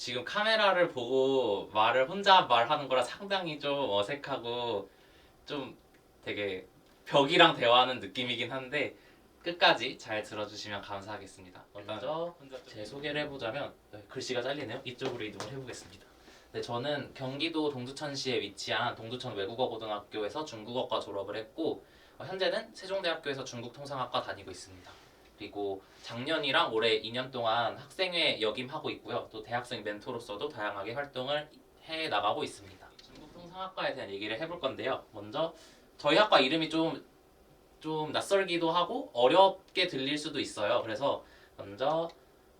지금 카메라를 보고 말을 혼자 말하는 거라 상당히 좀 어색하고 좀 되게 벽이랑 대화하는 느낌이긴 한데 끝까지 잘 들어주시면 감사하겠습니다. 먼저 제 소개를 해보자면 네, 글씨가 잘리네요. 이쪽으로 이동을 해보겠습니다. 네, 저는 경기도 동두천시에 위치한 동두천 외국어고등학교에서 중국어과 졸업을 했고 어, 현재는 세종대학교에서 중국통상학과 다니고 있습니다. 그리고 작년이랑 올해 2년 동안 학생회 역임하고 있고요. 또 대학생 멘토로서도 다양하게 활동을 해 나가고 있습니다. 중국통상학과에 대한 얘기를 해볼 건데요. 먼저 저희 학과 이름이 좀, 좀 낯설기도 하고 어렵게 들릴 수도 있어요. 그래서 먼저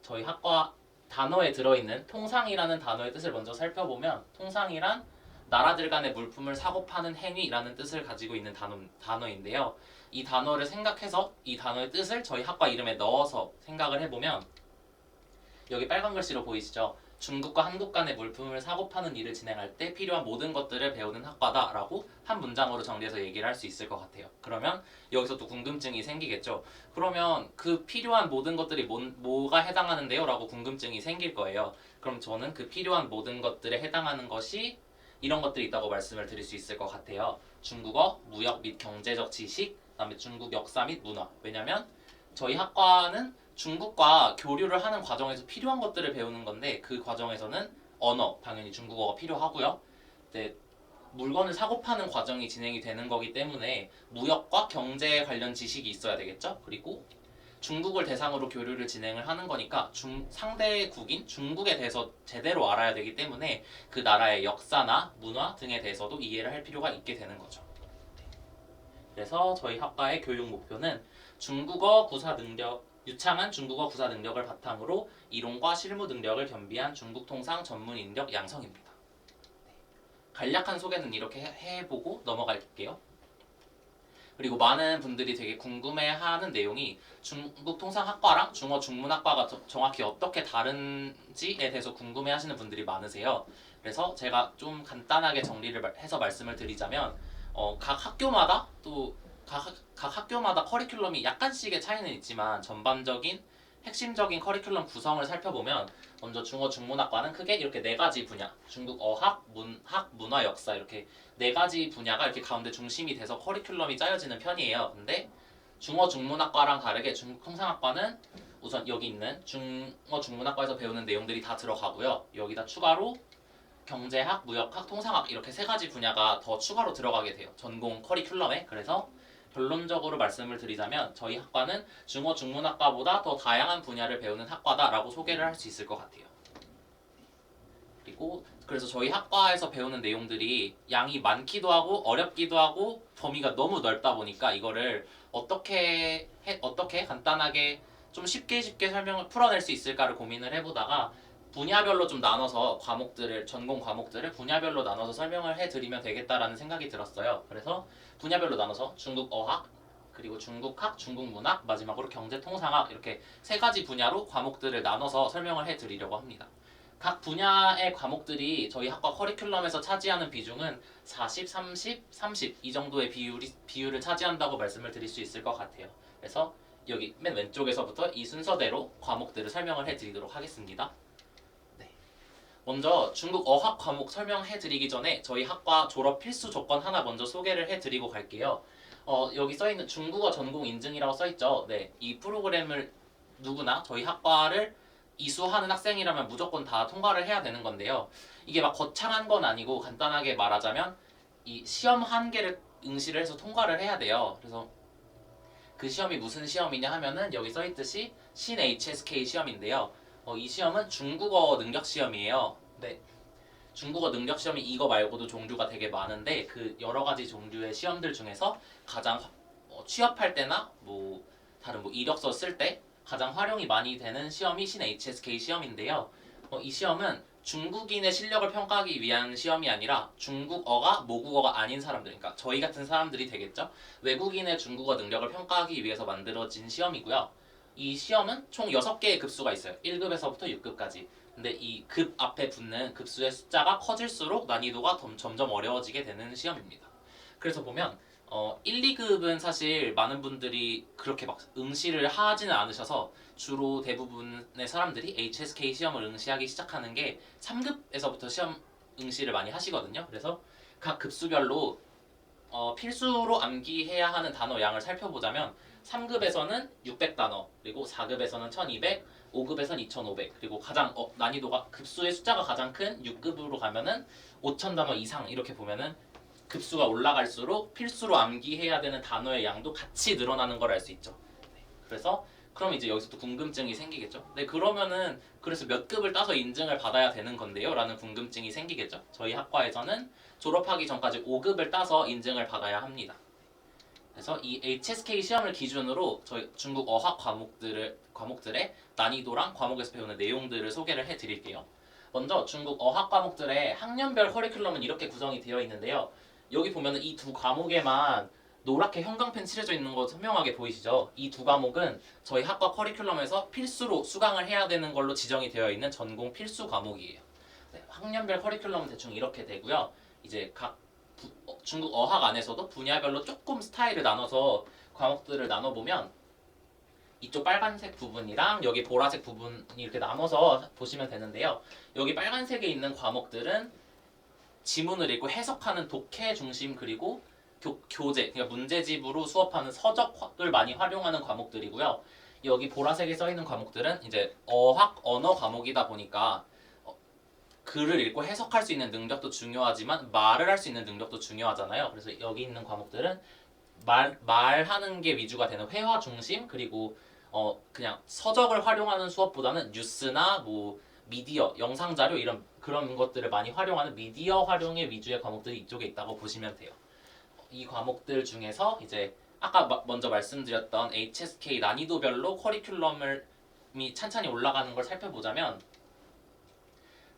저희 학과 단어에 들어있는 통상이라는 단어의 뜻을 먼저 살펴보면 통상이란 나라들 간의 물품을 사고 파는 행위라는 뜻을 가지고 있는 단어, 단어인데요. 이 단어를 생각해서 이 단어의 뜻을 저희 학과 이름에 넣어서 생각을 해보면 여기 빨간 글씨로 보이시죠? 중국과 한국 간의 물품을 사고 파는 일을 진행할 때 필요한 모든 것들을 배우는 학과다라고 한 문장으로 정리해서 얘기를 할 수 있을 것 같아요. 그러면 여기서 또 궁금증이 생기겠죠. 그러면 그 필요한 모든 것들이 뭔, 뭐가 해당하는데요? 라고 궁금증이 생길 거예요. 그럼 저는 그 필요한 모든 것들에 해당하는 것이 이런 것들이 있다고 말씀을 드릴 수 있을 것 같아요. 중국어, 무역 및 경제적 지식, 그다음에 중국 역사 및 문화. 왜냐면 저희 학과는 중국과 교류를 하는 과정에서 필요한 것들을 배우는 건데 그 과정에서는 언어, 당연히 중국어가 필요하고요. 네, 물건을 사고 파는 과정이 진행이 되는 거기 때문에 무역과 경제 관련 지식이 있어야 되겠죠. 그리고 중국을 대상으로 교류를 진행을 하는 거니까 중, 상대국인 중국에 대해서 제대로 알아야 되기 때문에 그 나라의 역사나 문화 등에 대해서도 이해를 할 필요가 있게 되는 거죠. 네. 그래서 저희 학과의 교육 목표는 중국어 구사 능력 유창한 중국어 구사 능력을 바탕으로 이론과 실무 능력을 겸비한 중국 통상 전문 인력 양성입니다. 네. 간략한 소개는 이렇게 해- 해보고 넘어갈게요. 그리고 많은 분들이 되게 궁금해하는 내용이 중국 통상학과랑 중어 중문학과가 저- 정확히 어떻게 다른지에 대해서 궁금해하시는 분들이 많으세요. 그래서 제가 좀 간단하게 정리를 말- 해서 말씀을 드리자면 어, 각 학교마다 또 각, 각 학교마다 커리큘럼이 약간씩의 차이는 있지만 전반적인 핵심적인 커리큘럼 구성을 살펴보면 먼저 중어 중문학과는 크게 이렇게 네 가지 분야 중국 어학, 문학, 문화, 역사 이렇게 네 가지 분야가 이렇게 가운데 중심이 돼서 커리큘럼이 짜여지는 편이에요. 근데 중어 중문학과랑 다르게 중국 통상학과는 우선 여기 있는 중어 중문학과에서 배우는 내용들이 다 들어가고요. 여기다 추가로 경제학, 무역학, 통상학 이렇게 세 가지 분야가 더 추가로 들어가게 돼요. 전공 커리큘럼에. 그래서 결론적으로 말씀을 드리자면 저희 학과는 중어 중문학과보다 더 다양한 분야를 배우는 학과다라고 소개를 할 수 있을 것 같아요. 그리고 그래서 저희 학과에서 배우는 내용들이 양이 많기도 하고 어렵기도 하고 범위가 너무 넓다 보니까 이거를 어떻게 해, 어떻게 간단하게 좀 쉽게 쉽게 설명을 풀어낼 수 있을까를 고민을 해보다가 분야별로 좀 나눠서 과목들을 전공 과목들을 분야별로 나눠서 설명을 해드리면 되겠다라는 생각이 들었어요. 그래서 분야별로 나눠서 중국 어학 그리고 중국학, 중국문학, 마지막으로 경제통상학 이렇게 세 가지 분야로 과목들을 나눠서 설명을 해드리려고 합니다. 각 분야의 과목들이 저희 학과 커리큘럼에서 차지하는 비중은 40, 30, 30 이 정도의 비율이 비율을 차지한다고 말씀을 드릴 수 있을 것 같아요. 그래서 여기 맨 왼쪽에서부터 이 순서대로 과목들을 설명을 해드리도록 하겠습니다. 네. 먼저 중국 어학 과목 설명해 드리기 전에 저희 학과 졸업 필수 조건 하나 먼저 소개를 해 드리고 갈게요. 어, 여기 써 있는 중국어 전공 인증이라고 써 있죠. 네, 이 프로그램을 누구나 저희 학과를 이수하는 학생이라면 무조건 다 통과를 해야 되는 건데요. 이게 막 거창한 건 아니고 간단하게 말하자면 이 시험 한 개를 응시를 해서 통과를 해야 돼요. 그래서 그 시험이 무슨 시험이냐 하면은 여기 써 있듯이 신 HSK 시험인데요. 어, 이 시험은 중국어 능력 시험이에요. 네. 중국어 능력 시험이 이거 말고도 종류가 되게 많은데 그 여러 가지 종류의 시험들 중에서 가장 어, 취업할 때나 뭐 다른 뭐 이력서 쓸 때 가장 활용이 많이 되는 시험이 신 HSK 시험인데요. 어, 이 시험은 중국인의 실력을 평가하기 위한 시험이 아니라 중국어가 모국어가 아닌 사람들, 그러니까 저희 같은 사람들이 되겠죠. 외국인의 중국어 능력을 평가하기 위해서 만들어진 시험이고요. 이 시험은 총 6개의 급수가 있어요. 1급에서부터 6급까지. 근데 이 급 앞에 붙는 급수의 숫자가 커질수록 난이도가 점- 점점 어려워지게 되는 시험입니다. 그래서 보면 어, 1, 2급은 사실 많은 분들이 그렇게 막 응시를 하지는 않으셔서 주로 대부분의 사람들이 HSK 시험을 응시하기 시작하는 게 3급에서부터 시험 응시를 많이 하시거든요. 그래서 각 급수별로 어, 필수로 암기해야 하는 단어 양을 살펴보자면 3급에서는 600단어, 그리고 4급에서는 1200, 5급에서는 2500, 그리고 가장 어, 난이도가 급수의 숫자가 가장 큰 6급으로 가면은 5000 단어 이상 이렇게 보면은 급수가 올라갈수록 필수로 암기해야 되는 단어의 양도 같이 늘어나는 걸 알 수 있죠. 네, 그래서 그럼 이제 여기서 또 궁금증이 생기겠죠. 네, 그러면은 그래서 몇 급을 따서 인증을 받아야 되는 건데요? 라는 궁금증이 생기겠죠. 저희 학과에서는 졸업하기 전까지 5급을 따서 인증을 받아야 합니다. 그래서 이 HSK 시험을 기준으로 저희 중국 어학 과목들을 과목들의 난이도랑 과목에서 배우는 내용들을 소개를 해 드릴게요. 먼저 중국 어학 과목들의 학년별 커리큘럼은 이렇게 구성이 되어 있는데요. 여기 보면은 이 두 과목에만 노랗게 형광펜 칠해져 있는 거 선명하게 보이시죠? 이 두 과목은 저희 학과 커리큘럼에서 필수로 수강을 해야 되는 걸로 지정이 되어 있는 전공 필수 과목이에요. 네, 학년별 커리큘럼은 대충 이렇게 되고요. 이제 각 부- 어, 중국 어학 안에서도 분야별로 조금 스타일을 나눠서 과목들을 나눠보면 이쪽 빨간색 부분이랑 여기 보라색 부분이 이렇게 나눠서 보시면 되는데요. 여기 빨간색에 있는 과목들은 지문을 읽고 해석하는 독해 중심 그리고 교, 교재, 그러니까 문제집으로 수업하는 서적을 많이 활용하는 과목들이고요. 여기 보라색에 써 있는 과목들은 이제 어학 언어 과목이다 보니까 어, 글을 읽고 해석할 수 있는 능력도 중요하지만 말을 할 수 있는 능력도 중요하잖아요. 그래서 여기 있는 과목들은 말 말하는 게 위주가 되는 회화 중심 그리고 어 그냥 서적을 활용하는 수업보다는 뉴스나 뭐 미디어, 영상 자료 이런 그런 것들을 많이 활용하는 미디어 활용의 위주의 과목들이 이쪽에 있다고 보시면 돼요. 이 과목들 중에서 이제 아까 마- 먼저 말씀드렸던 HSK 난이도별로 커리큘럼을 이 찬찬히 올라가는 걸 살펴보자면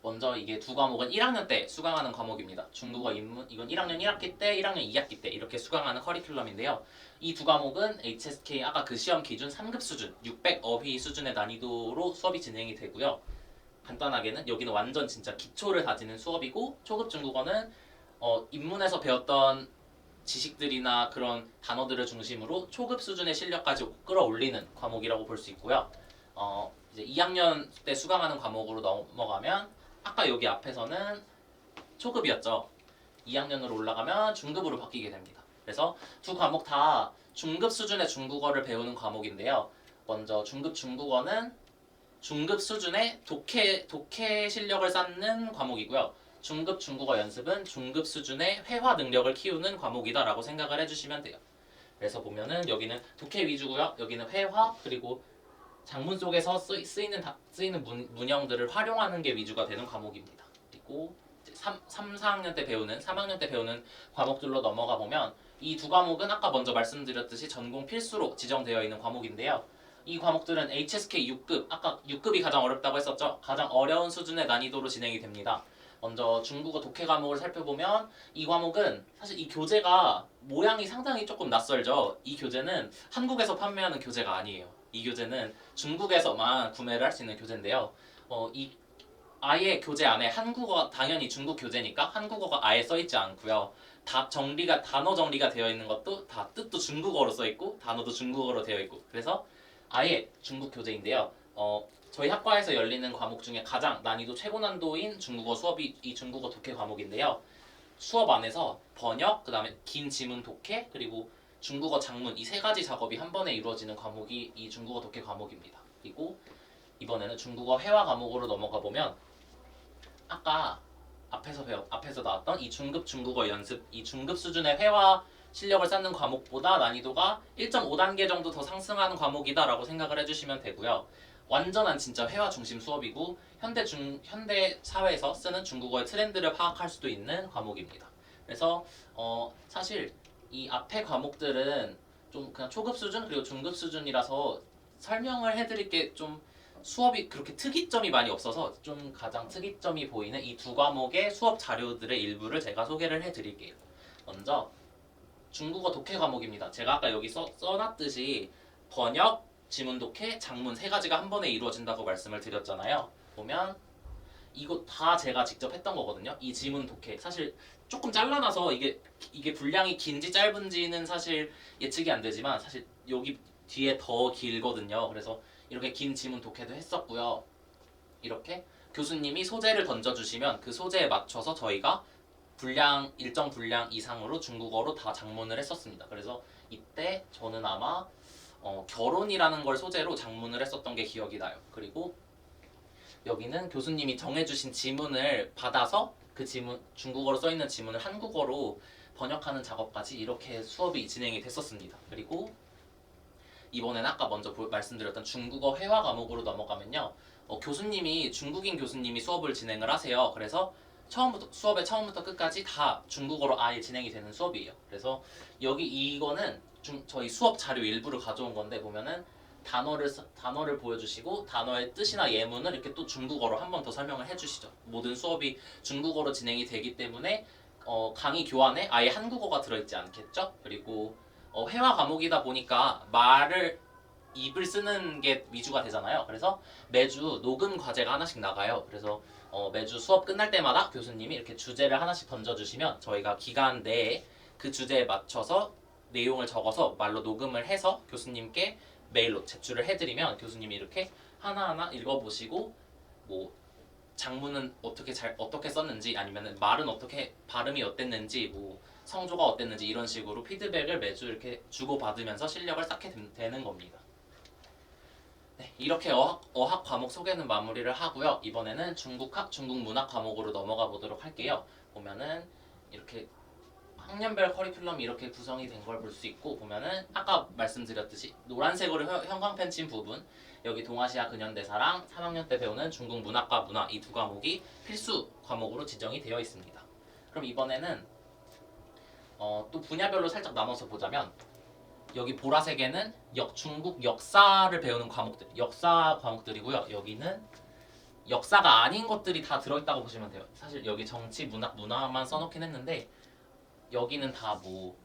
먼저 이게 두 과목은 1학년 때 수강하는 과목입니다. 중국어 입문 이건 1학년 1학기 때, 1학년 2학기 때 이렇게 수강하는 커리큘럼인데요. 이 두 과목은 HSK 아까 그 시험 기준 3급 수준, 600 어휘 수준의 난이도로 수업이 진행이 되고요. 간단하게는 여기는 완전 진짜 기초를 다지는 수업이고 초급 중국어는 어, 입문에서 배웠던 지식들이나 그런 단어들을 중심으로 초급 수준의 실력까지 끌어올리는 과목이라고 볼 수 있고요. 어, 이제 2학년 때 수강하는 과목으로 넘어가면 아까 여기 앞에서는 초급이었죠. 2학년으로 올라가면 중급으로 바뀌게 됩니다. 그래서 두 과목 다 중급 수준의 중국어를 배우는 과목인데요. 먼저 중급 중국어는 중급 수준의 독해 독해 실력을 쌓는 과목이고요. 중급 중국어 연습은 중급 수준의 회화 능력을 키우는 과목이다라고 생각을 해주시면 돼요. 그래서 보면은 여기는 독해 위주고요. 여기는 회화 그리고 장문 속에서 쓰, 쓰이는 다- 쓰이는 문, 문형들을 활용하는 게 위주가 되는 과목입니다. 그리고 이제 3, 3, 4학년 때 배우는 3학년 때 배우는 과목들로 넘어가 보면 이 두 과목은 아까 먼저 말씀드렸듯이 전공 필수로 지정되어 있는 과목인데요. 이 과목들은 HSK 6급, 아까 6급이 가장 어렵다고 했었죠. 가장 어려운 수준의 난이도로 진행이 됩니다. 먼저 중국어 독해 과목을 살펴보면 이 과목은 사실 이 교재가 모양이 상당히 조금 낯설죠. 이 교재는 한국에서 판매하는 교재가 아니에요. 이 교재는 중국에서만 구매를 할 수 있는 교재인데요. 어, 이 아예 교재 안에 한국어 당연히 중국 교재니까 한국어가 아예 써 있지 않고요. 다 정리가 단어 정리가 되어 있는 것도 다 뜻도 중국어로 써 있고 단어도 중국어로 되어 있고 그래서 아예 중국 교재인데요. 어, 저희 학과에서 열리는 과목 중에 가장 난이도 최고 난도인 중국어 수업이 이 중국어 독해 과목인데요. 수업 안에서 번역, 그다음에 긴 지문 독해, 그리고 중국어 장문 이 세 가지 작업이 한 번에 이루어지는 과목이 이 중국어 독해 과목입니다. 그리고 이번에는 중국어 회화 과목으로 넘어가 보면 아까 앞에서 배웠 앞에서 나왔던 이 중급 중국어 연습 이 중급 수준의 회화 실력을 쌓는 과목보다 난이도가 1.5단계 정도 더 상승하는 과목이다라고 생각을 해주시면 되고요. 완전한 진짜 회화 중심 수업이고 현대 중 현대 사회에서 쓰는 중국어의 트렌드를 파악할 수도 있는 과목입니다. 그래서 어 사실 이 앞에 과목들은 좀 그냥 초급 수준 그리고 중급 수준이라서 설명을 해드릴 게 좀 수업이 그렇게 특이점이 많이 없어서 좀 가장 특이점이 보이는 이 두 과목의 수업 자료들의 일부를 제가 소개를 해드릴게요. 먼저 중국어 독해 과목입니다. 제가 아까 여기 써, 써놨듯이 번역, 지문 독해, 장문 세 가지가 한 번에 이루어진다고 말씀을 드렸잖아요. 보면 이거 다 제가 직접 했던 거거든요. 이 지문 독해 사실 조금 잘라놔서 이게 이게 분량이 긴지 짧은지는 사실 예측이 안 되지만 사실 여기 뒤에 더 길거든요. 그래서 이렇게 긴 지문 독해도 했었고요. 이렇게 교수님이 소재를 던져주시면 그 소재에 맞춰서 저희가 분량 일정 분량 이상으로 중국어로 다 장문을 했었습니다. 그래서 이때 저는 아마 어, 결혼이라는 걸 소재로 장문을 했었던 게 기억이 나요. 그리고 여기는 교수님이 정해주신 지문을 받아서 그 지문 중국어로 써 있는 지문을 한국어로 번역하는 작업까지 이렇게 수업이 진행이 됐었습니다. 그리고 이번에는 아까 먼저 보- 말씀드렸던 중국어 회화 과목으로 넘어가면요. 어, 교수님이 중국인 교수님이 수업을 진행을 하세요. 그래서 처음부터 수업의 처음부터 끝까지 다 중국어로 아예 진행이 되는 수업이에요. 그래서 여기 이거는 중, 저희 수업 자료 일부를 가져온 건데 보면은 단어를 써- 단어를 보여주시고 단어의 뜻이나 예문을 이렇게 또 중국어로 한 번 더 설명을 해주시죠. 모든 수업이 중국어로 진행이 되기 때문에 어, 강의 교환에 아예 한국어가 들어있지 않겠죠. 그리고 어, 회화 과목이다 보니까 말을 입을 쓰는 게 위주가 되잖아요. 그래서 매주 녹음 과제가 하나씩 나가요. 그래서 어, 매주 수업 끝날 때마다 교수님이 이렇게 주제를 하나씩 던져주시면 저희가 기간 내에 그 주제에 맞춰서 내용을 적어서 말로 녹음을 해서 교수님께 메일로 제출을 해드리면 교수님이 이렇게 하나하나 읽어보시고 뭐 장문은 어떻게 잘 어떻게 썼는지 아니면은 말은 어떻게 발음이 어땠는지 뭐 성조가 어땠는지 이런 식으로 피드백을 매주 이렇게 주고 받으면서 실력을 쌓게 된- 되는 겁니다. 네, 이렇게 어학, 어학 과목 소개는 마무리를 하고요. 이번에는 중국학, 중국 문학 과목으로 넘어가 보도록 할게요. 보면은 이렇게 학년별 커리큘럼이 이렇게 구성이 된 걸 볼 수 있고 보면은 아까 말씀드렸듯이 노란색으로 형- 형광 펜 친 부분 여기 동아시아 근현대사랑 3학년 때 배우는 중국 문학과 문화 이 두 과목이 필수 과목으로 지정이 되어 있습니다. 그럼 이번에는 어, 또 분야별로 살짝 나눠서 보자면 여기 보라색에는 역 중국 역사를 배우는 과목들 역사 과목들이고요. 여기는 역사가 아닌 것들이 다 들어있다고 보시면 돼요. 사실 여기 정치, 문학, 문화만 써놓긴 했는데 여기는 다 뭐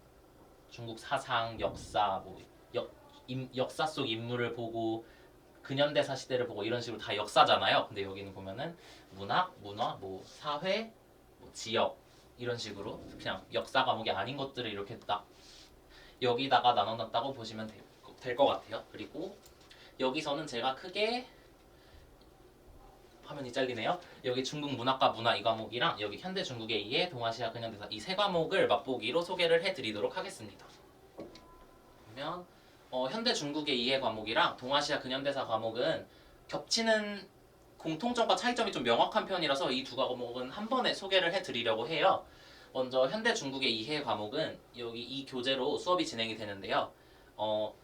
중국 사상, 역사, 뭐 역, 임, 역사 속 인물을 보고 근현대사 시대를 보고 이런 식으로 다 역사잖아요. 근데 여기는 보면은 문학, 문화, 뭐 사회, 뭐 지역 이런 식으로 그냥 역사 과목이 아닌 것들을 이렇게 딱 여기다가 나눠놨다고 보시면 될 것 같아요. 그리고 여기서는 제가 크게 화면이 잘리네요. 여기 중국 문학과 문화 이 과목이랑 여기 현대 중국의 이해, 동아시아 근현대사 이 세 과목을 맛보기로 소개를 해드리도록 하겠습니다. 그러면 어, 현대 중국의 이해 과목이랑 동아시아 근현대사 과목은 겹치는 공통점과 차이점이 좀 명확한 편이라서 이 두 과목은 한 번에 소개를 해드리려고 해요. 먼저 현대 중국의 이해 과목은 여기 이 교재로 수업이 진행이 되는데요. 어,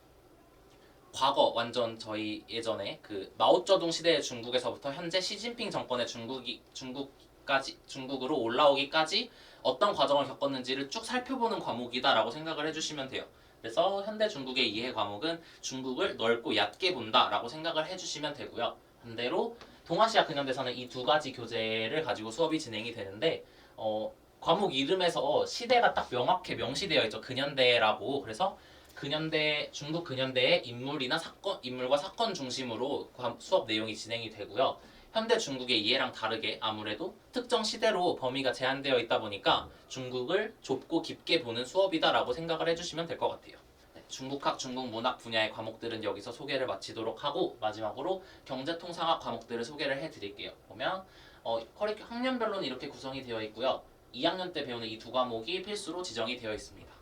과거 완전 저희 예전에 그 마오쩌둥 시대의 중국에서부터 현재 시진핑 정권의 중국이 중국까지 중국으로 올라오기까지 어떤 과정을 겪었는지를 쭉 살펴보는 과목이다라고 생각을 해주시면 돼요. 그래서 현대 중국의 이해 과목은 중국을 넓고 얕게 본다라고 생각을 해주시면 되고요. 반대로 동아시아 근현대사는 이 두 가지 교재를 가지고 수업이 진행이 되는데 어, 과목 이름에서 시대가 딱 명확히 명시되어 있죠. 근현대라고. 그래서 근현대 중국 근현대의 인물이나 사건 인물과 사건 중심으로 과- 수업 내용이 진행이 되고요. 현대 중국의 이해랑 다르게 아무래도 특정 시대로 범위가 제한되어 있다 보니까 중국을 좁고 깊게 보는 수업이다라고 생각을 해주시면 될 것 같아요. 네, 중국학, 중국 문학 분야의 과목들은 여기서 소개를 마치도록 하고 마지막으로 경제통상학 과목들을 소개를 해드릴게요. 보면 어, 커리 학년별로는 이렇게 구성이 되어 있고요. 2학년 때 배우는 이 두 과목이 필수로 지정이 되어 있습니다.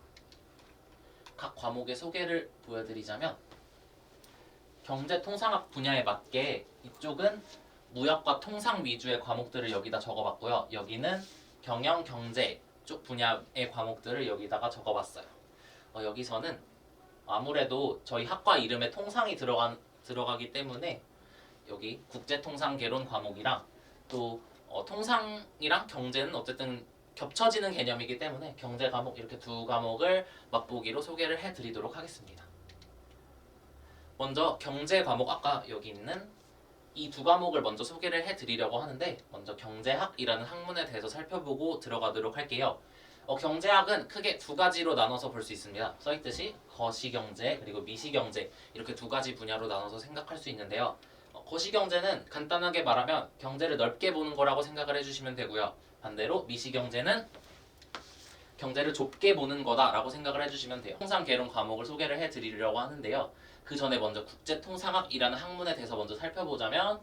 각 과목의 소개를 보여드리자면 경제통상학 분야에 맞게 이쪽은 무역과 통상 위주의 과목들을 여기다 적어봤고요. 여기는 경영, 경제 쪽 분야의 과목들을 여기다가 적어봤어요. 어, 여기서는 아무래도 저희 학과 이름에 통상이 들어간 들어가기 때문에 여기 국제통상개론 과목이랑 또 어, 통상이랑 경제는 어쨌든 겹쳐지는 개념이기 때문에 경제 과목 이렇게 두 과목을 맛보기로 소개를 해드리도록 하겠습니다. 먼저 경제 과목 아까 여기 있는 이 두 과목을 먼저 소개를 해드리려고 하는데 먼저 경제학이라는 학문에 대해서 살펴보고 들어가도록 할게요. 어, 경제학은 크게 두 가지로 나눠서 볼 수 있습니다. 써있듯이 거시경제 그리고 미시경제 이렇게 두 가지 분야로 나눠서 생각할 수 있는데요. 어, 거시경제는 간단하게 말하면 경제를 넓게 보는 거라고 생각을 해주시면 되고요. 반대로 미시경제는 경제를 좁게 보는 거다라고 생각을 해주시면 돼요. 통상 개론 과목을 소개를 해드리려고 하는데요. 그 전에 먼저 국제통상학이라는 학문에 대해서 먼저 살펴보자면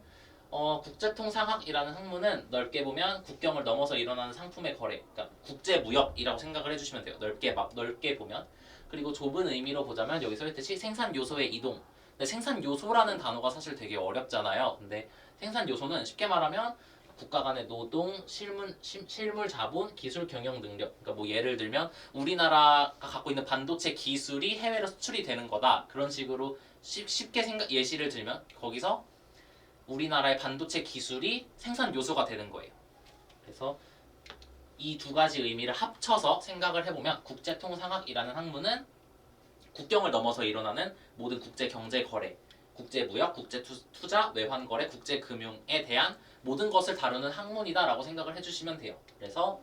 어, 국제통상학이라는 학문은 넓게 보면 국경을 넘어서 일어나는 상품의 거래, 그러니까 국제무역이라고 생각을 해주시면 돼요. 넓게 막 넓게 보면 그리고 좁은 의미로 보자면 여기서 했듯이 생산 요소의 이동. 근데 생산 요소라는 단어가 사실 되게 어렵잖아요. 근데 생산 요소는 쉽게 말하면 국가 간의 노동, 실물, 실- 실물 자본, 기술 경영 능력. 그러니까 뭐 예를 들면 우리나라가 갖고 있는 반도체 기술이 해외로 수출이 되는 거다. 그런 식으로 쉽, 쉽게 생각 예시를 들면 거기서 우리나라의 반도체 기술이 생산 요소가 되는 거예요. 그래서 이 두 가지 의미를 합쳐서 생각을 해보면 국제통상학이라는 학문은 국경을 넘어서 일어나는 모든 국제 경제 거래, 국제 무역, 국제 투- 투자, 외환 거래, 국제 금융에 대한 모든 것을 다루는 학문이다라고 생각을 해주시면 돼요. 그래서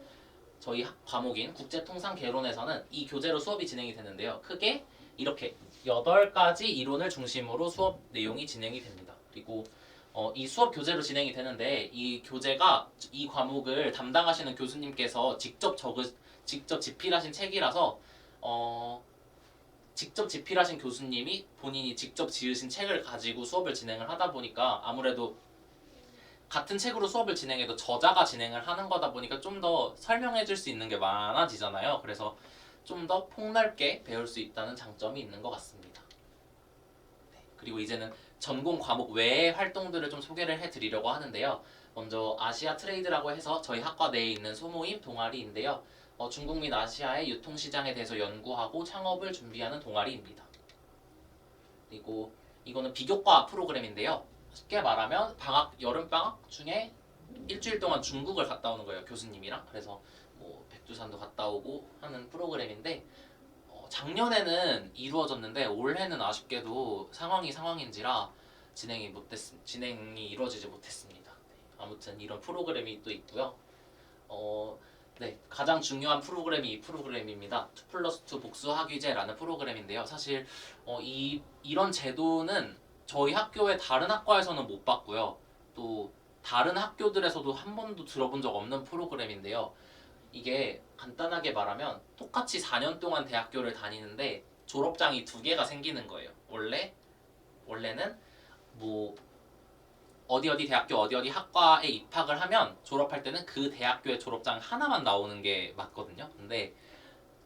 저희 학- 과목인 국제통상 개론에서는 이 교재로 수업이 진행이 되는데요. 크게 이렇게 8가지 이론을 중심으로 수업 내용이 진행이 됩니다. 그리고 어, 이 수업 교재로 진행이 되는데 이 교재가 이 과목을 담당하시는 교수님께서 직접 적으 직접 집필하신 책이라서 어, 직접 집필하신 교수님이 본인이 직접 지으신 책을 가지고 수업을 진행을 하다 보니까 아무래도 같은 책으로 수업을 진행해도 저자가 진행을 하는 거다 보니까 좀 더 설명해 줄 수 있는 게 많아지잖아요. 그래서 좀 더 폭넓게 배울 수 있다는 장점이 있는 것 같습니다. 네, 그리고 이제는 전공 과목 외의 활동들을 좀 소개를 해 드리려고 하는데요. 먼저 아시아 트레이드라고 해서 저희 학과 내에 있는 소모임 동아리인데요. 어, 중국 및 아시아의 유통시장에 대해서 연구하고 창업을 준비하는 동아리입니다. 그리고 이거는 비교과 프로그램인데요. 쉽게 말하면 방학 여름 방학 중에 일주일 동안 중국을 갔다 오는 거예요 교수님이랑 그래서 뭐 백두산도 갔다 오고 하는 프로그램인데 어, 작년에는 이루어졌는데 올해는 아쉽게도 상황이 상황인지라 진행이 못됐 진행이 이루어지지 못했습니다. 네, 아무튼 이런 프로그램이 또 있고요. 어, 네, 가장 중요한 프로그램이 이 프로그램입니다. 2 플러스 2 복수 학위제라는 프로그램인데요. 사실 어, 이 이런 제도는 저희 학교의 다른 학과에서는 못 봤고요. 또 다른 학교들에서도 한 번도 들어본 적 없는 프로그램인데요. 이게 간단하게 말하면 똑같이 4년 동안 대학교를 다니는데 졸업장이 두 개가 생기는 거예요. 원래 원래는 뭐 어디 어디 대학교 어디 어디 학과에 입학을 하면 졸업할 때는 그 대학교의 졸업장 하나만 나오는 게 맞거든요. 근데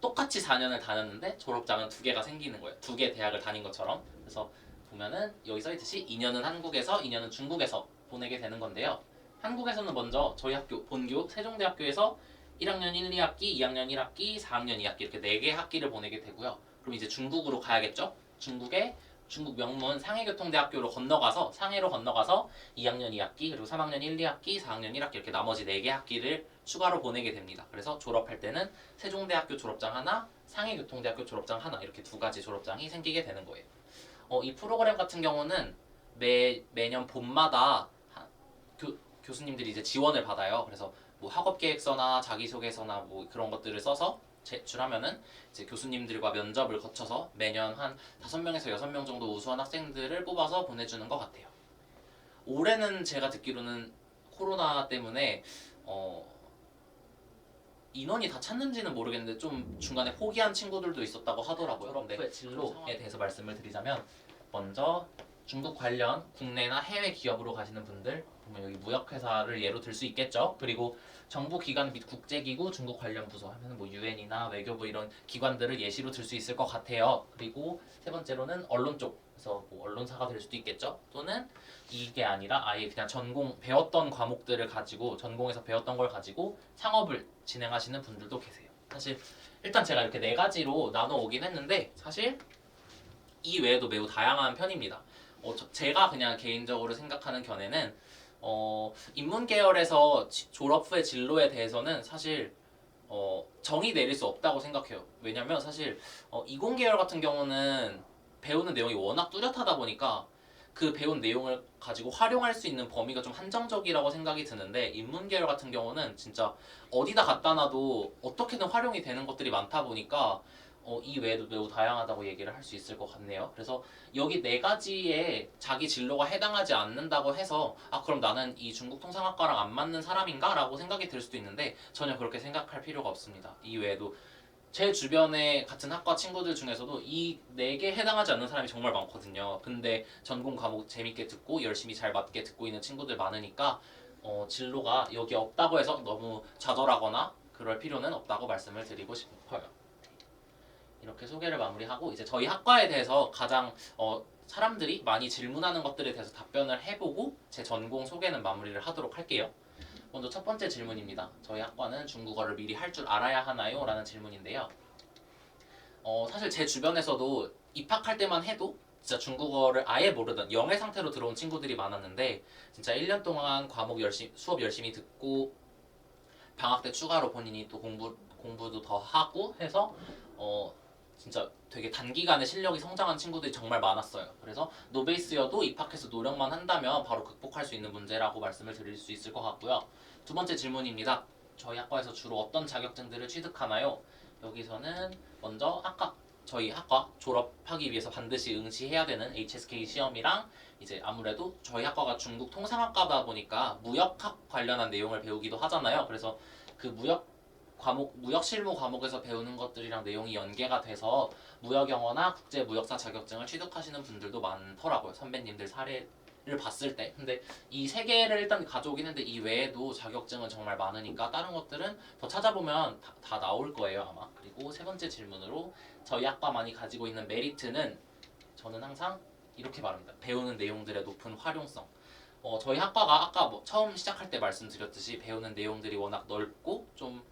똑같이 4년을 다녔는데 졸업장은 두 개가 생기는 거예요. 두 개 대학을 다닌 것처럼. 그래서 보면은 여기 써 있듯이 2년은 한국에서 2년은 중국에서 보내게 되는 건데요. 한국에서는 먼저 저희 학교 본교 세종대학교에서 1학년 1, 2학기, 2학년 1학기, 4학년 2학기 이렇게 네개 학기를 보내게 되고요. 그럼 이제 중국으로 가야겠죠? 중국에 중국 명문 상해교통대학교로 건너가서 상해로 건너가서 2학년 2학기 그리고 3학년 1, 2학기, 4학년 1학기 이렇게 나머지 네개 학기를 추가로 보내게 됩니다. 그래서 졸업할 때는 세종대학교 졸업장 하나, 상해교통대학교 졸업장 하나 이렇게 두 가지 졸업장이 생기게 되는 거예요. 어, 이 프로그램 같은 경우는 매 매년 봄마다 하- 교, 교수님들이 이제 지원을 받아요. 그래서 뭐 학업 계획서나 자기소개서나 뭐 그런 것들을 써서 제출하면은 이제 교수님들과 면접을 거쳐서 매년 한 다섯 명에서 여섯 명 정도 우수한 학생들을 뽑아서 보내주는 것 같아요. 올해는 제가 듣기로는 코로나 때문에 어, 인원이 다 찼는지는 모르겠는데 좀 중간에 포기한 친구들도 있었다고 하더라고요. 근데 그 진로에 대해서 말씀을 드리자면 먼저 중국 관련 국내나 해외 기업으로 가시는 분들 보면 여기 무역회사를 예로 들 수 있겠죠. 그리고 정부 기관 및 국제기구 중국 관련 부서 하면 뭐 유엔이나 외교부 이런 기관들을 예시로 들 수 있을 것 같아요. 그리고 세 번째로는 언론 쪽에서 뭐 언론사가 될 수도 있겠죠. 또는 이게 아니라 아예 그냥 전공 배웠던 과목들을 가지고 전공에서 배웠던 걸 가지고 창업을 진행하시는 분들도 계세요. 사실 일단 제가 이렇게 네 가지로 나눠 오긴 했는데 사실 이 외에도 매우 다양한 편입니다. 어, 저- 제가 그냥 개인적으로 생각하는 견해는 어, 인문 계열에서 지- 졸업 후의 진로에 대해서는 사실 어, 정의 내릴 수 없다고 생각해요. 왜냐면 사실 어, 이공 계열 같은 경우는 배우는 내용이 워낙 뚜렷하다 보니까 그 배운 내용을 가지고 활용할 수 있는 범위가 좀 한정적이라고 생각이 드는데 인문 계열 같은 경우는 진짜 어디다 갖다 놔도 어떻게든 활용이 되는 것들이 많다 보니까 어, 이 외에도 매우 다양하다고 얘기를 할 수 있을 것 같네요. 그래서 여기 네 가지에 자기 진로가 해당하지 않는다고 해서 아 그럼 나는 이 중국 통상학과랑 안 맞는 사람인가라고 생각이 들 수도 있는데 전혀 그렇게 생각할 필요가 없습니다. 이 외에도 제 주변에 같은 학과 친구들 중에서도 이 네 개 해당하지 않는 사람이 정말 많거든요. 근데 전공 과목 재밌게 듣고 열심히 잘 맞게 듣고 있는 친구들 많으니까 어, 진로가 여기 없다고 해서 너무 좌절하거나 그럴 필요는 없다고 말씀을 드리고 싶어요. 이렇게 소개를 마무리하고 이제 저희 학과에 대해서 가장 어, 사람들이 많이 질문하는 것들에 대해서 답변을 해보고 제 전공 소개는 마무리를 하도록 할게요. 먼저 첫 번째 질문입니다. 저희 학과는 중국어를 미리 할 줄 알아야 하나요? 라는 질문인데요. 어, 사실 제 주변에서도 입학할 때만 해도 진짜 중국어를 아예 모르던 영의 상태로 들어온 친구들이 많았는데 진짜 1년 동안 과목 열심히 수업 열심히 듣고 방학 때 추가로 본인이 또 공부 공부도 더 하고 해서 어 진짜 되게 단기간에 실력이 성장한 친구들이 정말 많았어요. 그래서 노베이스여도 입학해서 노력만 한다면 바로 극복할 수 있는 문제라고 말씀을 드릴 수 있을 것 같고요. 두 번째 질문입니다. 저희 학과에서 주로 어떤 자격증들을 취득하나요? 여기서는 먼저 아까 저희 학과 졸업하기 위해서 반드시 응시해야 되는 HSK 시험이랑 이제 아무래도 저희 학과가 중국 통상학과다 보니까 무역학 관련한 내용을 배우기도 하잖아요. 그래서 그 무역 과목 무역 실무 과목에서 배우는 것들이랑 내용이 연계가 돼서 무역 영어나 국제 무역사 자격증을 취득하시는 분들도 많더라고요. 선배님들 사례 를 봤을 때. 근데 이 세 개를 일단 가져오긴 했는데 이 외에도 자격증은 정말 많으니까 다른 것들은 더 찾아보면 다, 다 나올 거예요 아마. 그리고 세 번째 질문으로 저희 학과만이 가지고 있는 메리트는 저는 항상 이렇게 말합니다. 배우는 내용들의 높은 활용성. 어, 저희 학과가 아까 뭐 처음 시작할 때 말씀드렸듯이 배우는 내용들이 워낙 넓고 좀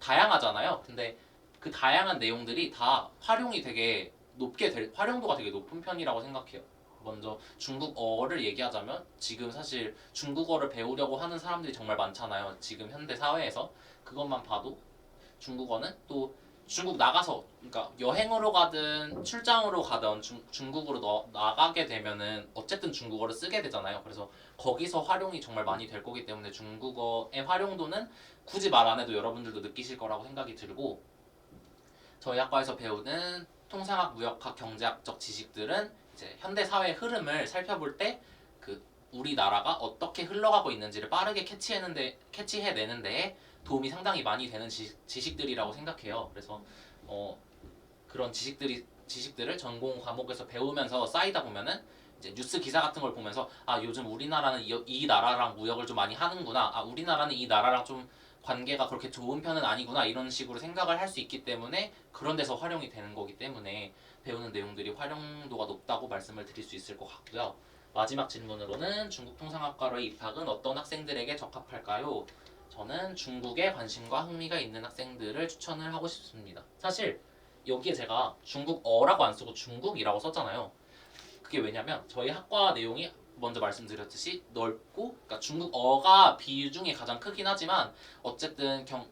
다양하잖아요. 근데 그 다양한 내용들이 다 활용이 되게 높게 될 활용도가 되게 높은 편이라고 생각해요. 먼저 중국어를 얘기하자면 지금 사실 중국어를 배우려고 하는 사람들이 정말 많잖아요. 지금 현대 사회에서 그것만 봐도 중국어는 또 중국 나가서 그러니까 여행으로 가든 출장으로 가든 중, 중국으로 너, 나가게 되면은 어쨌든 중국어를 쓰게 되잖아요. 그래서 거기서 활용이 정말 많이 될 거기 때문에 중국어의 활용도는 굳이 말 안 해도 여러분들도 느끼실 거라고 생각이 들고 저희 학과에서 배우는 통상학, 무역학, 경제학적 지식들은 이제 현대 사회 흐름을 살펴볼 때 그 우리나라가 어떻게 흘러가고 있는지를 빠르게 캐치해내는데 캐치해내는데 도움이 상당히 많이 되는 지식, 지식들이라고 생각해요. 그래서 어, 그런 지식들이 지식들을 전공 과목에서 배우면서 쌓이다 보면은 이제 뉴스 기사 같은 걸 보면서 아 요즘 우리나라는 이, 이 나라랑 무역을 좀 많이 하는구나. 아 우리나라는 이 나라랑 좀 관계가 그렇게 좋은 편은 아니구나 이런 식으로 생각을 할 수 있기 때문에 그런 데서 활용이 되는 거기 때문에 배우는 내용들이 활용도가 높다고 말씀을 드릴 수 있을 것 같고요. 마지막 질문으로는 중국 통상학과로의 입학은 어떤 학생들에게 적합할까요? 저는 중국에 관심과 흥미가 있는 학생들을 추천을 하고 싶습니다. 사실 여기에 제가 중국어라고 안 쓰고 중국이라고 썼잖아요. 그게 왜냐면 저희 학과 내용이 먼저 말씀드렸듯이 넓고 그러니까 중국어가 비중이 가장 크긴 하지만 어쨌든 경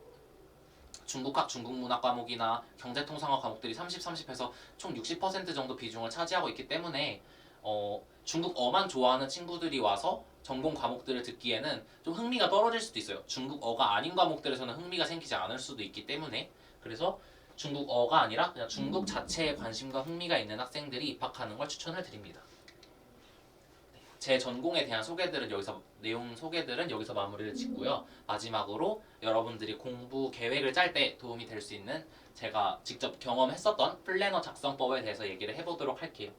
중국학 중국문학 과목이나 경제통상학 과목들이 30, 30해서 총 60% 정도 비중을 차지하고 있기 때문에 어, 중국어만 좋아하는 친구들이 와서 전공 과목들을 듣기에는 좀 흥미가 떨어질 수도 있어요. 중국어가 아닌 과목들에서는 흥미가 생기지 않을 수도 있기 때문에 그래서 중국어가 아니라 그냥 중국 자체에 관심과 흥미가 있는 학생들이 입학하는 걸 추천을 드립니다. 제 전공에 대한 소개들은 여기서 내용 소개들은 여기서 마무리를 짓고요. 마지막으로 여러분들이 공부 계획을 짤 때 도움이 될 수 있는 제가 직접 경험했었던 플래너 작성법에 대해서 얘기를 해보도록 할게요.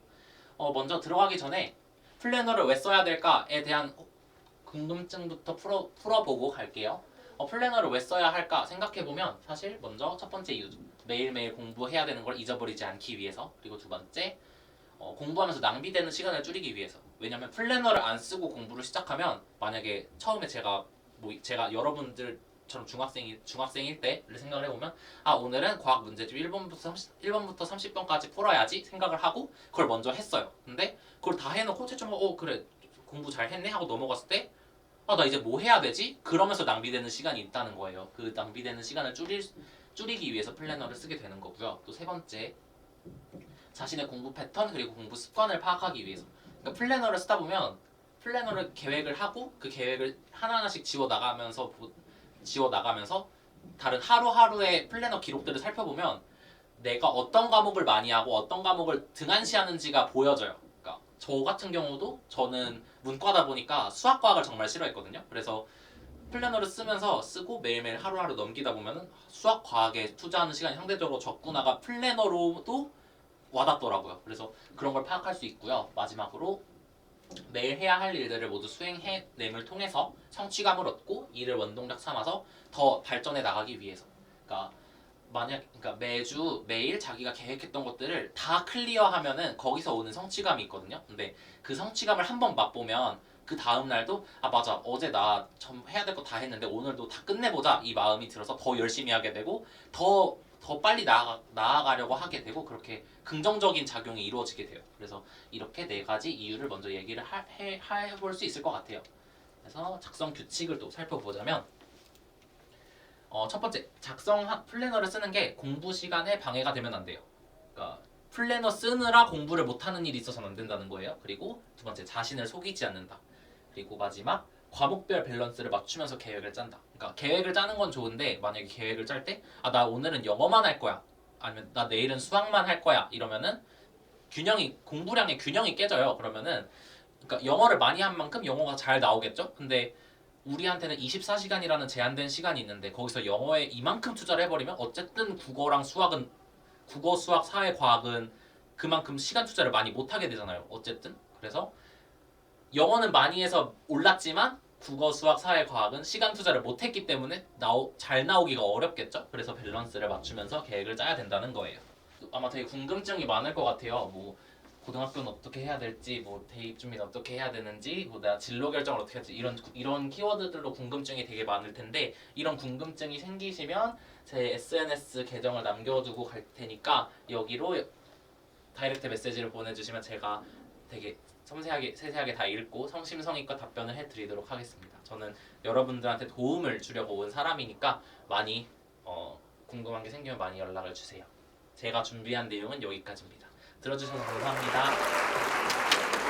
어, 먼저 들어가기 전에 플래너를 왜 써야 될까에 대한 궁금증부터 풀어, 풀어보고 갈게요. 어, 플래너를 왜 써야 할까 생각해보면 사실 먼저 첫 번째 이유 매일매일 공부해야 되는 걸 잊어버리지 않기 위해서 그리고 두 번째 어, 공부하면서 낭비되는 시간을 줄이기 위해서 왜냐면 플래너를 안 쓰고 공부를 시작하면 만약에 처음에 제가 뭐 제가 여러분들 처럼 중학생이 중학생일 때를 생각을 해보면 아 오늘은 과학 문제집 1번부터 30, 1번부터 30번까지 풀어야지 생각을 하고 그걸 먼저 했어요. 근데 그걸 다 해놓고 최종 어 그래 공부 잘 했네 하고 넘어갔을 때 아 나 이제 뭐 해야 되지? 그러면서 낭비되는 시간이 있다는 거예요. 그 낭비되는 시간을 줄일 줄이기 위해서 플래너를 쓰게 되는 거고요. 또 세 번째 자신의 공부 패턴 그리고 공부 습관을 파악하기 위해서 그러니까 플래너를 쓰다 보면 플래너를 계획을 하고 그 계획을 하나하나씩 지워 나가면서 지워 나가면서 다른 하루하루의 플래너 기록들을 살펴보면 내가 어떤 과목을 많이 하고 어떤 과목을 등한시하는지가 보여져요. 그러니까 저 같은 경우도 저는 문과다 보니까 수학 과학을 정말 싫어했거든요. 그래서 플래너를 쓰면서 쓰고 매일매일 하루하루 넘기다 보면은 수학 과학에 투자하는 시간이 상대적으로 적구나가 플래너로도 와닿더라고요. 그래서 그런 걸 파악할 수 있고요. 마지막으로 매일 해야 할 일들을 모두 수행해냄을 통해서 성취감을 얻고 이를 원동력 삼아서 더 발전해 나가기 위해서. 그러니까 만약 그러니까 매주 매일 자기가 계획했던 것들을 다 클리어하면은 거기서 오는 성취감이 있거든요. 근데 그 성취감을 한번 맛보면 그 다음 날도 아 맞아 어제 나 좀 해야 될 거 다 했는데 오늘도 다 끝내보자 이 마음이 들어서 더 열심히 하게 되고 더 더 빨리 나아가, 나아가려고 하게 되고 그렇게 긍정적인 작용이 이루어지게 돼요. 그래서 이렇게 네 가지 이유를 먼저 얘기를 하, 해, 해볼 수 있을 것 같아요. 그래서 작성 규칙을 또 살펴보자면 어, 첫 번째 작성 하- 플래너를 쓰는 게 공부 시간에 방해가 되면 안 돼요. 그러니까 플래너 쓰느라 공부를 못하는 일이 있어서는 안 된다는 거예요. 그리고 두 번째 자신을 속이지 않는다. 그리고 마지막 과목별 밸런스를 맞추면서 계획을 짠다. 그러니까 계획을 짜는 건 좋은데 만약에 계획을 짤 때 아 나 오늘은 영어만 할 거야. 아니면 나 내일은 수학만 할 거야. 이러면은 균형이 공부량의 균형이 깨져요. 그러면은 그러니까 영어를 많이 한 만큼 영어가 잘 나오겠죠. 근데 우리한테는 24시간이라는 제한된 시간이 있는데 거기서 영어에 이만큼 투자를 해버리면 어쨌든 국어랑 수학은 국어, 수학, 사회, 과학은 그만큼 시간 투자를 많이 못하게 되잖아요. 어쨌든 그래서 영어는 많이 해서 올랐지만 국어, 수학, 사회, 과학은 시간 투자를 못했기 때문에 나오, 잘 나오기가 어렵겠죠. 그래서 밸런스를 맞추면서 계획을 짜야 된다는 거예요. 아마 되게 궁금증이 많을 것 같아요. 뭐 고등학교는 어떻게 해야 될지, 뭐 대입 준비는 어떻게 해야 되는지, 뭐 내가 진로 결정을 어떻게 할지 이런 이런 키워드들로 궁금증이 되게 많을 텐데 이런 궁금증이 생기시면 제 SNS 계정을 남겨두고 갈 테니까 여기로 다이렉트 메시지를 보내주시면 제가 되게 섬세하게 세세하게 다 읽고 성심성의껏 답변을 해드리도록 하겠습니다. 저는 여러분들한테 도움을 주려고 온 사람이니까 많이 어, 궁금한 게 생기면 많이 연락을 주세요. 제가 준비한 내용은 여기까지입니다. 들어주셔서 감사합니다.